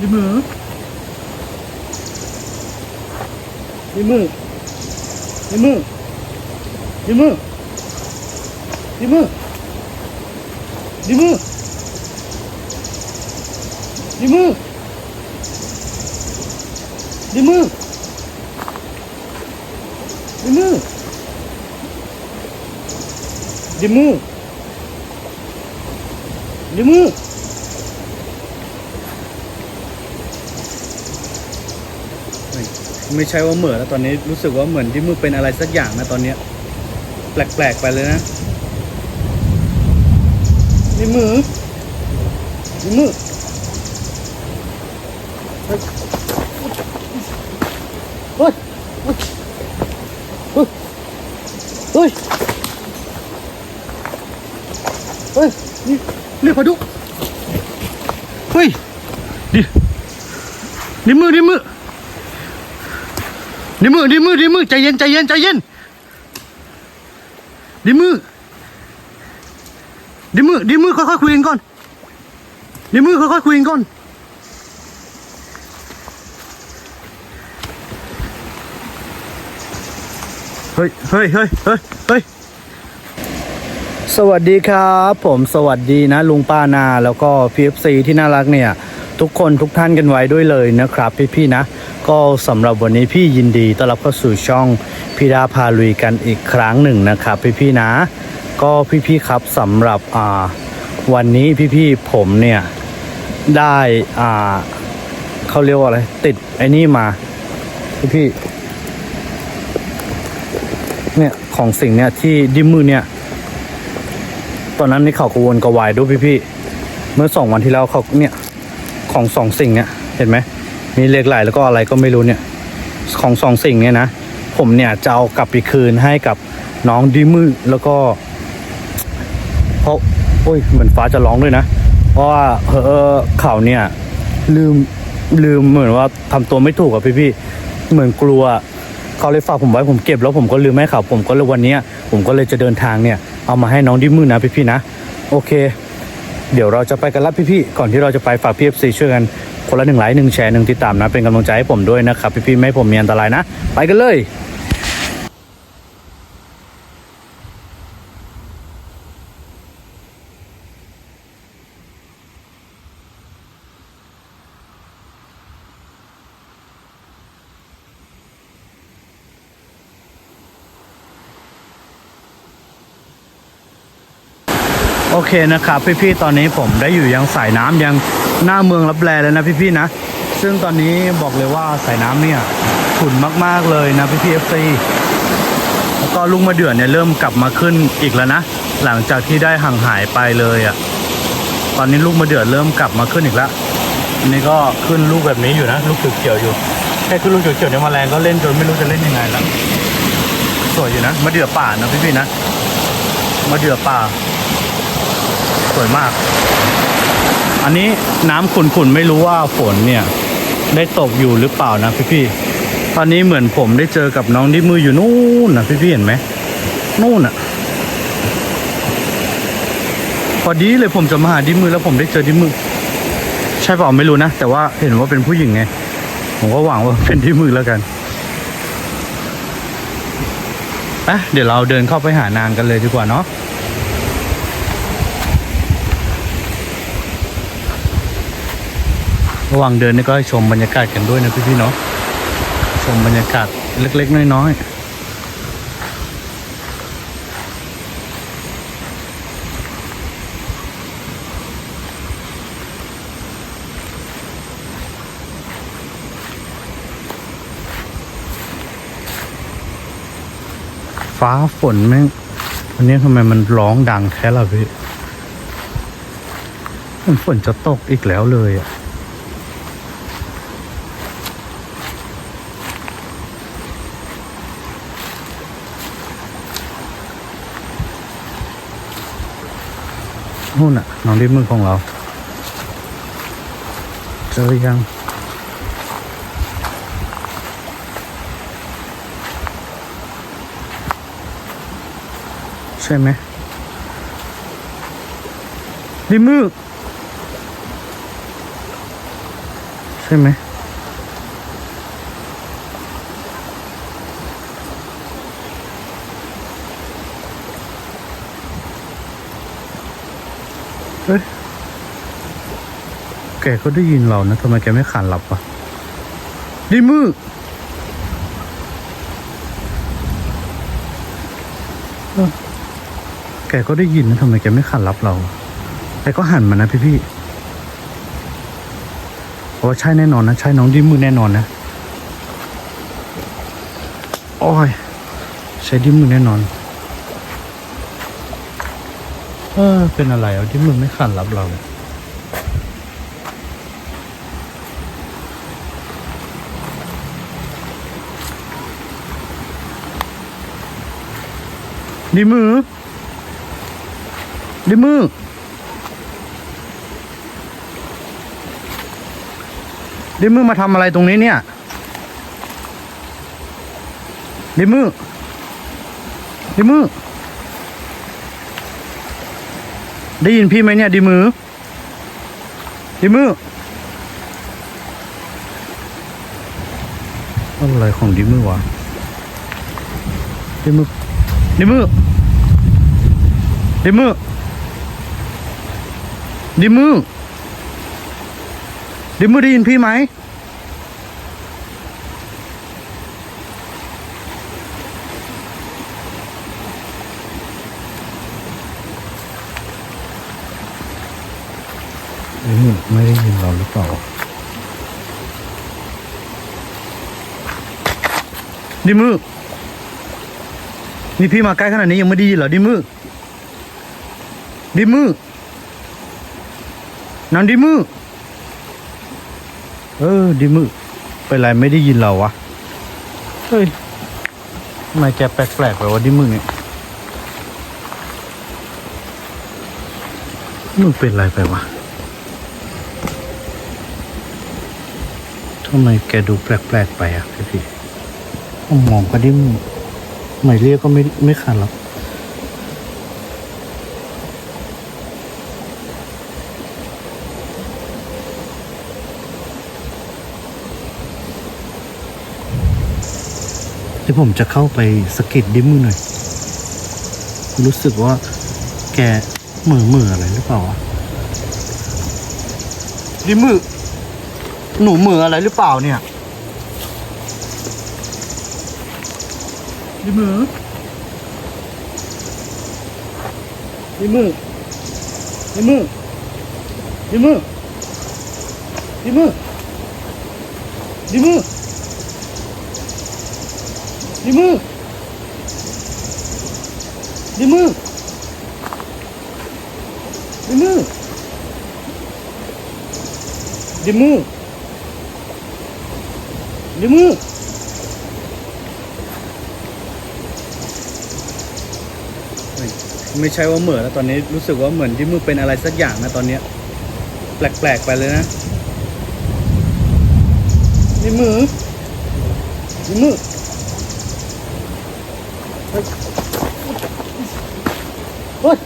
ดิมือดิมือดิมือดิมือดิมือดิมือดิมือดิมือดิมือดิมือดิมือ ไม่ใช่ว่าเหมือแล้วตอนนี้รู้สึกว่าเหมือนที่มือเป็นอะไรสักอย่างนะตอนเนี้ย แปลกๆไปเลยนะนี่มือนี่มือเฮ้ยเฮ้ยเฮ้ยเฮ้ยเฮ้ยนี่นี่ขอดูเฮ้ยดิดิมือดิมือ ดิมือดิมือดิมือใจเย็นใจเย็นใจเย็นดิมือดิมือดิมือค่อยๆคุยกันก่อนดิมือค่อยๆคุยกันก่อนเฮ้ยเฮ้ยเฮ้ยเฮ้ยเฮ้ยสวัสดีครับ ผมสวัสดีนะ ลุงป้านาแล้วก็พีเอฟซีที่น่ารักเนี่ย ทุกคนทุกท่านกันไว้ด้วยเลยนะครับพี่ๆนะ ก็สำหรับวันนี้พี่ยินดีต้อนรับเข้าสู่ช่องพี่ดาพาลุยกันอีกครั้งหนึ่งนะครับพี่ๆนะ ก็พี่ๆครับสำหรับอ่าวันนี้พี่ๆผมเนี่ยได้อ่าเขาเรียกว่าอะไร ติดไอ้นี่มา พี่ๆเนี่ยของสิ่งเนี่ยที่ดิมมือเนี่ย ตอนนั้นนี่เขากวนกวายด้วยพี่ๆเมื่อสองวันที่แล้วเขาเนี่ยของสองสิ่งเนี่ยเห็นไหม มีเหล็กไหลแล้วก็อะไรก็ไม่รู้เนี่ย ของสองสิ่งเนี่ยนะ ผมเนี่ยจะเอากลับไปคืนให้กับน้องดิมือแล้วก็เพราะโอ้ยเหมือนฟ้าจะร้องด้วยนะ เพราะว่าเออเขาเนี่ยลืมลืมเหมือนว่าทำตัวไม่ถูกอะพี่พี่เหมือนกลัวเขาเลยฝากผมไว้ผมเก็บแล้วผมก็ลืมให้เขาผมก็เลยวันนี้ผมก็เลยจะเดินทางเนี่ย เอามาให้น้องดิมือนะพี่พี่นะ โอเค เดี๋ยวเราจะไปกันรับพี่ก่อนที่เราจะไปฝากพี่เอฟซีช่วยกัน คนละหนึ่งไลค์หนึ่งแชร์หนึ่งติดตามนะ เป็นกำลังใจให้ผมด้วยนะครับ พี่ๆไม่ให้ผมมีอันตรายนะ ไปกันเลยโอเคนะครับพี่ๆ ตอนนี้ผมได้อยู่ยังสายน้ำยัง หน้าเมืองรับแลแล้วนะพี่ๆนะ ซึ่งตอนนี้บอกเลยว่าสายน้ำเนี่ยขุ่นมากๆเลยนะพี่ๆเอฟซีแล้วก็ลุงมาเดือดเนี่ยเริ่มกลับมาขึ้นอีกแล้วนะ หลังจากที่ได้ห่างหายไปเลยอะ่ะตอนนี้ลูกมาเดือดเริ่มกลับมาขึ้นอีกแล้วอันนี้ก็ขึ้นลูกแบบนี้อยู่นะลูกเขียวๆอยู่แค่ขึ้นลูกเขียวๆเนี่ยมาแรงก็เล่นจนไม่รู้จะเล่นยังไงแล้วสวยอยู่นะมาเดือป่านะพี่ๆนะมาเดือป่า สวยมาก อันนี้น้ำขุ่นๆไม่รู้ว่าฝนเนี่ย ได้ตกอยู่หรือเปล่านะพี่ๆตอนนี้เหมือนผมได้เจอกับน้องดิมืออยู่นู่นนะพี่ๆเห็นไหมนู่นอะพอดีเลยผมจะมาหาดิมือแล้วผมได้เจอดิมือ ใช่เปล่าไม่รู้นะ แต่ว่าเห็นว่าเป็นผู้หญิงไง ผมก็หวังว่าเป็นดิมือแล้วกันอะเดี๋ยวเราเดินเข้าไปหานางกันเลยดีกว่าเนาะ ระหว่างเดินนี่ก็ให้ชมบรรยากาศกันด้วยนะพี่ๆเนาะชมบรรยากาศเล็กๆน้อยๆฟ้าฝนแม่งวันนี้ทำไมมันร้องดังแค่ล่ะพี่มันฝนจะตกอีกแล้วเลยอะ นู่นน่ะน้องดิมือของเรา เจอยังใช่ไหมดิมือใช่ไหม แกก็ได้ยินเรานะทำไมแกไม่ขานรับวะดิมือแกก็ได้ยินนะทำไมแกไม่ขานรับเราแกก็หันมานะพี่พี่โอ้ใช่แน่นอนนะ ใช่น้องดิมือแน่นอนนะ โอ้ย ใช่ดิมือแน่นอน เออ เป็นอะไรอะดิมือไม่ขันรับเราเลย ดิมือดิมือดิมือมาทำอะไรตรงนี้เนี่ยดิมือดิมือ ได้ยินพี่ไหมเนี่ยดิมือดิมือ อะไรของดิมือวะดิมือดิมือ ดิมือดิมือดิมือได้ยินพี่ไหมดิมือไม่ได้ยินเราหรือเปล่าดิมือนี่พี่มาใกล้ขนาดนี้ยังไม่ได้ยินเหรอดิมือ ดิมือนางดิมือเออดิมือเป็นไรไม่ได้ยินเราวะเฮ้ยทำไมแกแปลกๆไปวะดิมือเนี่ยมึงเป็นไรไปวะทำไมแกดูแปลกๆไปอะพี่พี่มองก็ดิมือหมายเรียกก็ไม่ไม่ขาดหรอก เดี๋ยวผมจะเข้าไปสกิดดิมือหน่อย รู้สึกว่าแกเหม่อเม่ออะไรหรือเปล่าวะดิมือหนูเหม่ออะไรหรือเปล่าเนี่ยดิมือดิมือดิมือดิมือดิมือดิมือ ดิมือดิมือดิมือดิมือดิมือไม่ใช่ว่าเหมือนแล้วตอนนี้รู้สึกว่าเหมือนที่มือเป็นอะไรสักอย่างนะตอนเนี้ยแปลกๆไปเลยนะดิมือดิมือ เฮ้ย เฮ้ย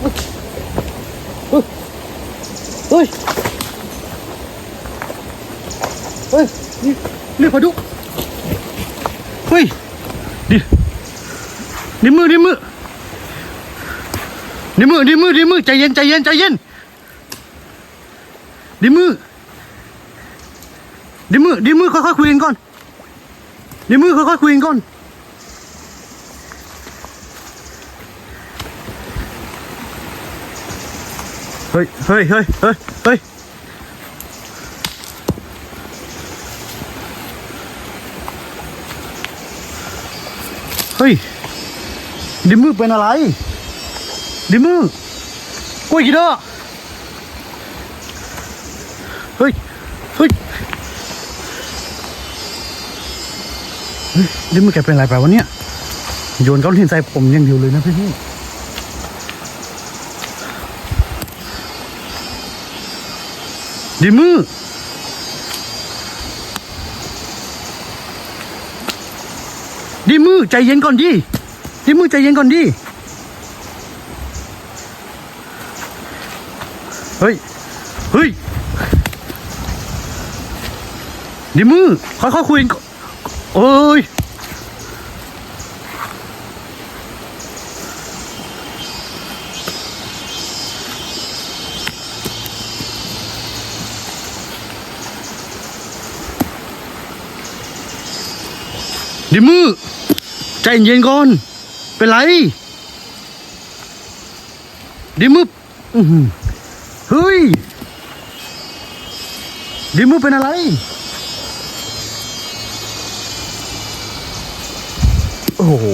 เฮ้ยเฮ้ยเฮ้ยนี่เรียกพาดุเฮ้ยดิดิมือดิมือดิมือดิมือดิมือใจเย็นใจเย็นใจเย็นดิมือดิมือดิมือค่อยๆคุยกันก่อนดิมือค่อยๆคุยกันก่อน เฮ้ย เฮ้ย เฮ้ย เฮ้ย เฮ้ย เฮ้ย ดิมือเป็นอะไร ดิมือกล้วยกี่ดอกเฮ้ยเฮ้ย เฮ้ย ดิมือแกเป็นอะไรไปวะเนี่ย โยนก้อนหินใส่ผมอย่างเดียวเลยนะพี่พี่ ดิมือดิมือใจเย็นก่อนดิดิมือใจเย็นก่อนดิเฮ้ยเฮ้ยดิมือค่อยๆคุยกันก่อนเอ้ย ดิมือใจเย็นก่อน เป็นไร ดิมื้อเฮ้ย ดิมือเป็นอะไร โอ้โห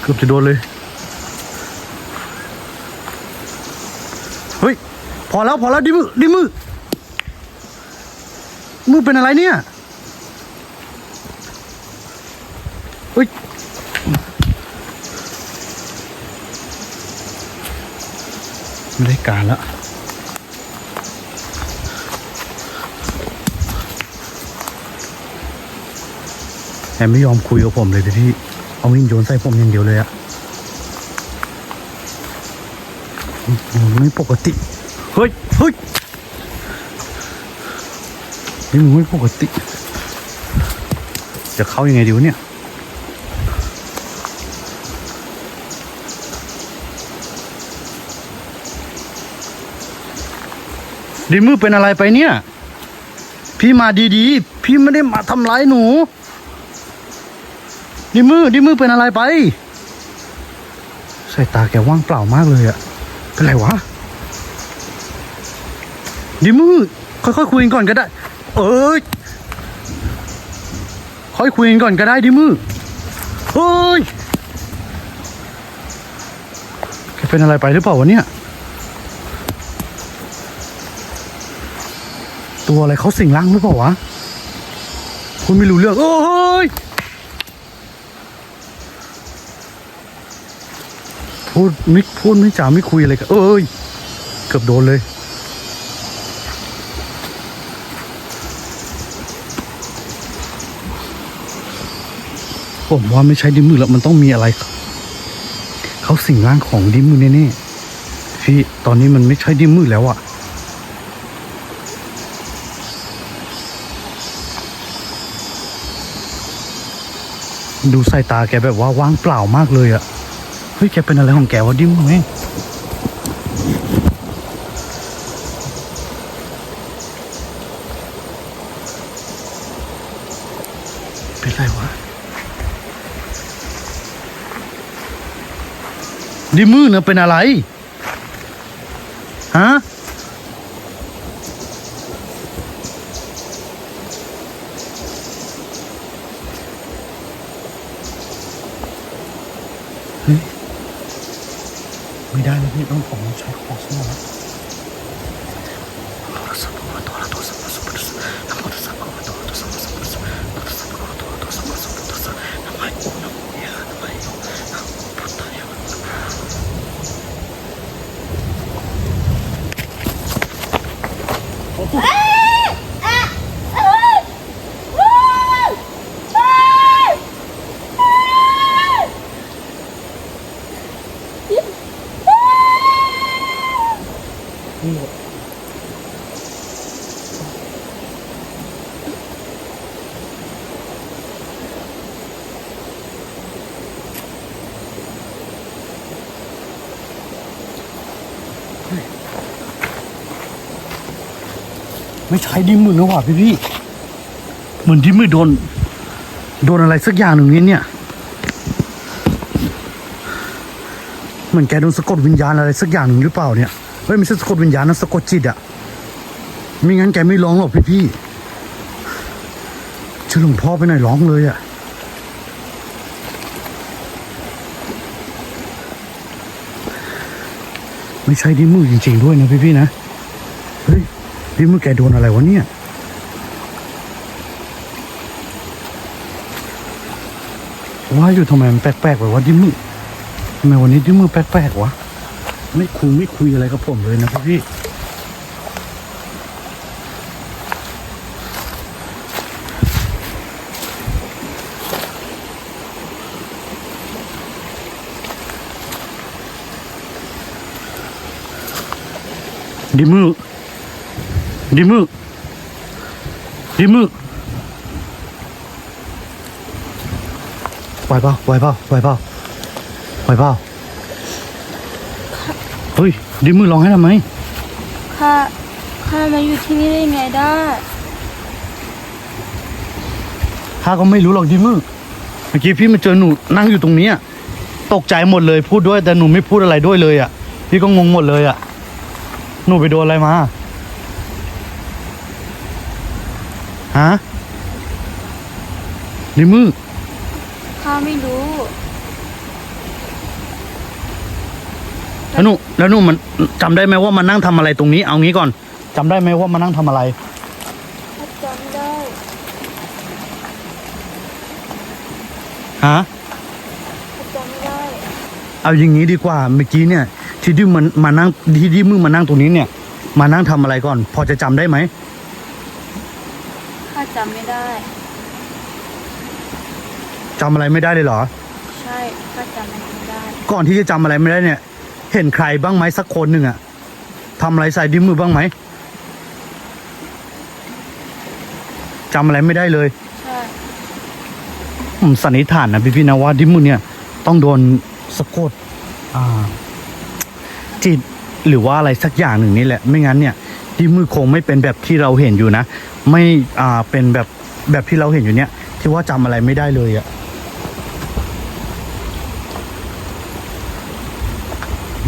เกือบจะโดนเลย เฮ้ย พอแล้วพอแล้วดิมือดิมือมือเป็นอะไรเนี่ย เฮ้ย ไม่ได้ การแล้วแอมไม่ยอมคุยกับผมเลยพี่ เอาวินโยนใส่ผมอย่างเดียวเลยอะไม่ปกติ เฮ้ย เฮ้ย นี่มึงไม่ปกติ จะเข้ายังไงดีวะเนี่ย ดิมือเป็นอะไรไปเนี่ย พี่มาดีๆ พี่ไม่ได้มาทำร้ายหนู ดิมือดิมือเป็นอะไรไปสายตาแกว่างเปล่ามากเลยอะเป็นไรวะ ดิมือค่อยๆคุยกันก่อนก็ได้ เอ้ยค่อยคุยกันก่อนก็ได้ดิมือเฮ้ยแกเป็นอะไรไปหรือเปล่าวะเนี่ย ตัวอะไรเขาสิงร่างหรือเปล่าวะคุณไม่รู้เรื่องโอ้ยพูดไม่พูดไม่จาไม่คุยอะไรกันเอ้ย เกือบโดนเลย ผมว่าไม่ใช่ดิมือแล้วมันต้องมีอะไร เขาสิงร่างของดิมือแน่ๆพี่ตอนนี้มันไม่ใช่ดิมือแล้วอะ ดูสายตาแกแบบว่าว่างเปล่ามากเลยอะเฮ้ย แกเป็นอะไรของแกวะดิ้มเองเป็นไรวะ ดิมือน่ะเป็นอะไร ฮะ ไม่ได้แล้วพี่ต้องผมต้องใช้ของสมอง ไม่ใช่ดิมือนะว่ะพี่พี่เหมือนดิมือโดน โดนอะไรสักอย่างหนึ่งนี่เนี่ยเหมือนแกโดนสะกดวิญญาณอะไรสักอย่างหนึ่งหรือเปล่าเนี่ยเฮ้ยไม่ใช่สะกดวิญญาณนะสะกดจิตอะไม่งั้นแกไม่ร้องหรอกพี่พี่เชื่อหลวงพ่อไปไหนร้องเลยอะไม่ใช่ดิมือจริงๆด้วยนะพี่พี่นะเฮ้ย ดิมือแกโดนอะไรวะเนี่ยว่าอยู่ทำไมมันแปลกๆแบบว่าดิมือทำไมวันนี้ดิมือแปลกๆวะไม่คุยไม่คุยอะไรกับผมเลยนะพี่พี่ดิมือ ดิมือดิมือไหวเปล่าไหวเปล่าไหวเปล่าไหวเปล่าเฮ้ยดิมือร้องให้ทำไมข้าข้ามาอยู่ที่นี่ได้ยังไงได้ข้าก็ไม่รู้หรอกดิมือเมื่อกี้พี่มาเจอหนูนั่งอยู่ตรงเนี้ยตกใจหมดเลยพูดด้วยแต่หนูไม่พูดอะไรด้วยเลยอะ พี่ก็งงหมดเลยอะ หนูไปโดนอะไรมา ฮะดิมือข้าไม่รู้แล้วหนูแล้วหนูมันจำได้ไหมว่ามานั่งทำอะไรตรงนี้ เอางี้ก่อนจำได้ไหมว่ามานั่งทำอะไรข้าจำไม่ได้ฮะข้าจำไม่ได้เอาอย่างนี้ดีกว่าเมื่อกี้เนี่ย ที่ดิมันมานั่งที่ดิมึงมานั่งตรงนี้เนี่ย มานั่งทำอะไรก่อน พอจะจำได้ไหมข้าจำไม่ได้ จำอะไรไม่ได้เลยเหรอ ใช่ข้าจำมันไม่ได้ ก่อนที่จะจำอะไรไม่ได้เนี่ย เห็นใครบ้างไหมสักคนหนึ่งอะทำอะไรใส่ดิมือบ้างไหมจำอะไรไม่ได้เลยใช่ผมสันนิษฐานนะพี่พี่ๆนะว่าดิมือเนี่ย ต้องโดนสะกดอ่า จิตหรือว่าอะไรสักอย่างหนึ่งนี่แหละ ไม่งั้นเนี่ย ดิมือคงไม่เป็นแบบที่เราเห็นอยู่นะ ไม่อ่าเป็นแบบแบบที่เราเห็นอยู่เนี่ยที่ว่าจำอะไรไม่ได้เลยอะ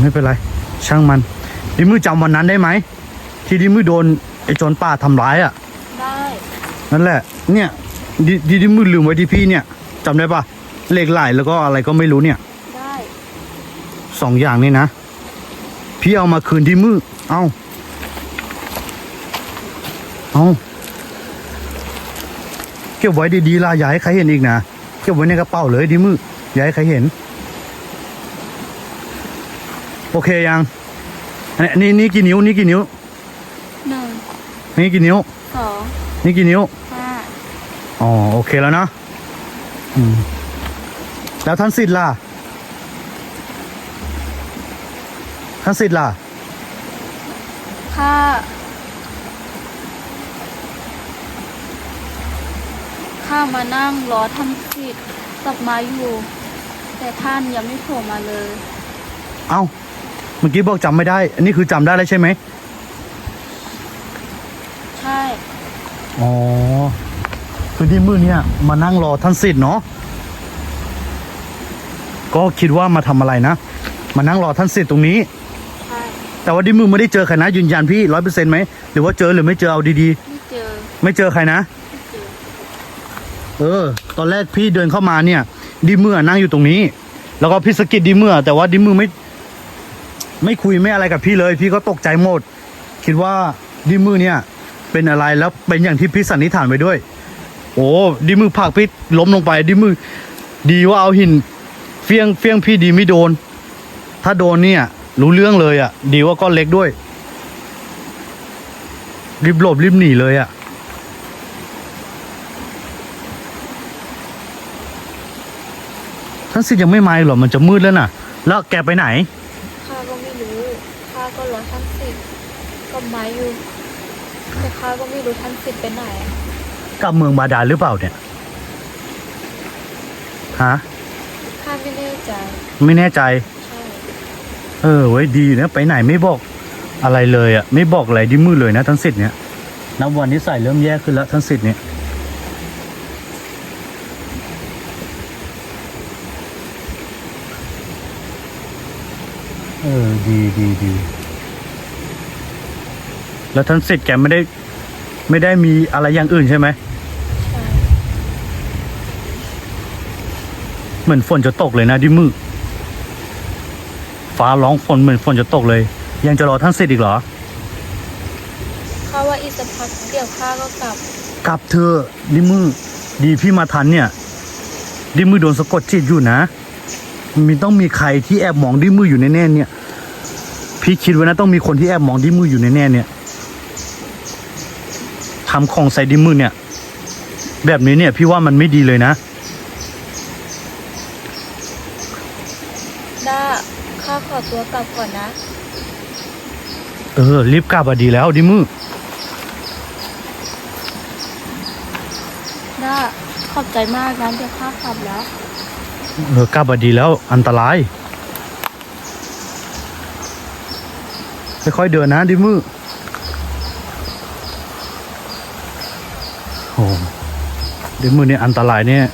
ไม่เป็นไร ช่างมันดิมือจำวันนั้นได้ไหม ที่ดิมือโดนไอ้โจรป่าทำร้ายอะได้นั่นแหละ เนี่ยดิดิดิมือลืมไว้ที่พี่เนี่ยจำได้ปะเลขหลายแล้วก็อะไรก็ไม่รู้เนี่ยได้สองอย่างนี่นะ พี่เอามาคืนที่มือเอาเอา เก็บไว้ดีๆล่ะอย่าให้ใครเห็นอีกนะเก็บไว้ในกระเป๋าเลยดิมืออย่าให้ใครเห็น โอเคยังอันนี้นี่กี่นิ้วนี่กี่นิ้วหนึ่งนี่กี่นิ้วสองนี่กี่นิ้วห้าอ๋อโอเคแล้วนะอืมแล้วท่านสิทธิ์ล่ะท่านสิทธิ์ล่ะข้า ข้ามานั่งรอทำสิทธิ์ตกมาอยู่ แต่ท่านยังไม่โผล่มาเลย เอ้า เมื่อกี้บอกจำไม่ได้ อันนี้คือจำได้แล้วใช่ไหมใช่ อ๋อ คือที่มือเนี่ยมานั่งรอท่านสิทธิ์เนาะ ก็คิดว่ามาทำอะไรนะ มานั่งรอท่านสิทธิ์ตรงนี้ ใช่แต่ว่าที่มือไม่ได้เจอใครนะยืนยันพี่ร้อยเปอร์เซ็นต์ไหมหรือว่าเจอหรือไม่เจอเอาดีไม่เจอ ๆ ไม่เจอใครนะไม่เจอ เออ ตอนแรกพี่เดินเข้ามาเนี่ย ดิเมื่อนั่งอยู่ตรงนี้ แล้วก็พี่สะกิดดิเมื่อ แต่ว่าดิเมื่อไม่ ไม่คุยไม่อะไรกับพี่เลย พี่ก็ตกใจหมด คิดว่าดิมือเนี่ย เป็นอะไรแล้วเป็นอย่างที่พี่สันนิษฐานไว้ด้วย โอ้ดิมือผักพี่ล้มลงไป ดิมือ ดีว่าเอาหินเฟี้ยงเฟี้ยงพี่ดีไม่โดน ถ้าโดนเนี่ย รู้เรื่องเลยอะ่ะ ดีว่าก้อนเล็กด้วย รีบหลบรีบหนีเลยอะ่ะ ท่านสิทธิ์ยังไม่มาอีกเหรอมันจะมืดแล้วน่ะ แล้วแกไปไหน ข้าก็ไม่รู้ข้าก็รอท่านสิทธิ์ก็มาอยู่แต่ข้าก็ไม่รู้ท่านสิทธิ์ไปไหนกลับเมืองบาดาลหรือเปล่าเนี่ยฮะข้าไม่แน่ใจไม่แน่ใจ ใช่เออไว้ยดีนะไปไหนไม่บอกอะไรเลยอะ่ะไม่บอกอะไรดิมือเลยนะทั้งสิทธิ์เนี่ยนับวันนี้ใส่เริ่มแย่ขึ้นแล้วทั้งสิทธิ์เนี่ย เออ ดีดีดีแล้วท่านสิทธิ์แกไม่ได้ ไม่ได้มีอะไรอย่างอื่นใช่ไหมใช่เหมือนฝนจะตกเลยนะดิมือฟ้าร้องฝนเหมือนฝนจะตกเลย ยังจะรอท่านสิทธิ์อีกเหรอข้าว่าอีกสักพักเดี๋ยวข้าก็กลับ กลับเธอะดิมือดีพี่มาทันเนี่ย ดิมือโดนสะกดจิตอยู่นะ มีต้องมีใครที่แอบมองดิมืออยู่แน่ๆเนี่ย พี่คิดว่านะต้องมีคนที่แอบมองดิมืออยู่แน่ๆเนี่ยทำของใส่ดิมือเนี่ย แบบนี้เนี่ย พี่ว่ามันไม่ดีเลยนะด้าข้าขอตัวกลับก่อนนะ เออ รีบกลับอะดีแล้วดิมือขอบใจมากนะเดี๋ยวข้าขับแล้ว เออกลับมาดีแล้วอันตราย ค่อยๆเดินนะดิมือโอ้ดิมือเนี่ยอันตรายเนี่ย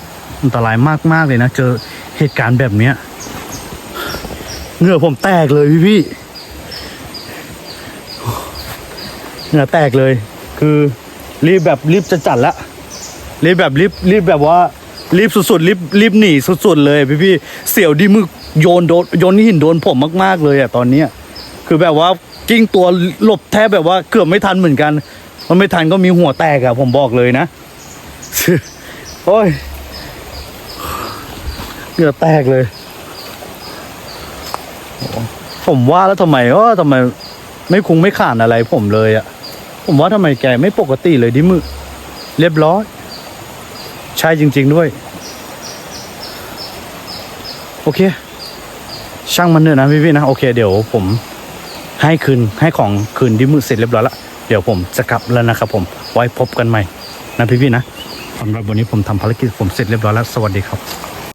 อันตรายมากๆเลยนะ เจอเหตุการณ์แบบเนี้ยเหงื่อผมแตกเลยพี่พี่เหงื่อแตกเลย คือรีบแบบรีบจะจัดละรีบแบบรีบรีบแบบว่ารีบสุดๆรีบรีบหนีสุดๆเลยพี่พี่เสี่ยวดีมือโยนโดนโยนหินโดนผมมาก ๆ เลยอะตอนเนี้ยคือแบบว่า กิ้งตัวหลบแทบแบบว่าเกือบไม่ทันเหมือนกัน มันไม่ทันก็มีหัวแตกอะผมบอกเลยนะ โอ้ยเหงื่อแตกเลย ผมว่าแล้วทำไมเออทำไม ไม่คุงไม่ขานอะไรผมเลยอะผมว่าทำไมแกไม่ปกติเลยดิมือเรียบร้อย ใช่จริง ๆด้วย โอเค ช่างมันเถอะนะพี่ๆนะ โอเคเดี๋ยวผม ให้คืนให้ของคืนที่มือเสร็จเรียบร้อยละเดี๋ยวผมจะกลับแล้วนะครับผมไว้พบกันใหม่นะพี่ๆนะสำหรับวันนี้ผมทำภารกิจผมเสร็จเรียบร้อยแล้วสวัสดีครับ